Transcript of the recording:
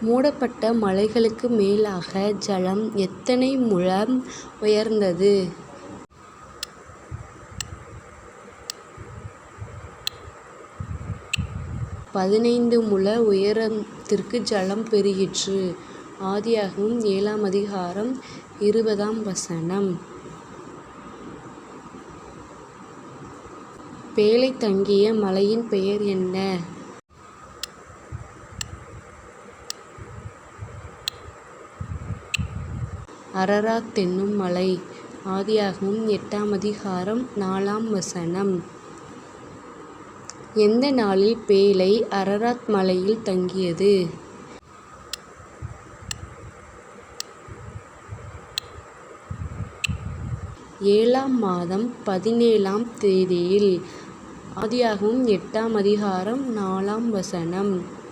மூடப்பட்ட மலைகளுக்கு மேலாக ஜலம் எத்தனை முழம் உயர்ந்தது? பதினைந்து முழ உயரத்திற்கு ஜலம் பெருகிற்று. ஆதியாகவும் ஏழாம் அதிகாரம் இருபதாம் வசனம். பேழை தங்கிய மலையின் பெயர் என்ன? அரராத் என்னும் மலை. ஆதியாகவும் எட்டாம் அதிகாரம் நாலாம் வசனம். எந்த நாளில் பேலை அரராத் மலையில் தங்கியது? ஏழாம் மாதம் பதினேழாம் தேதியில். ஆதியாகவும் எட்டாம் அதிகாரம் நாலாம் வசனம்.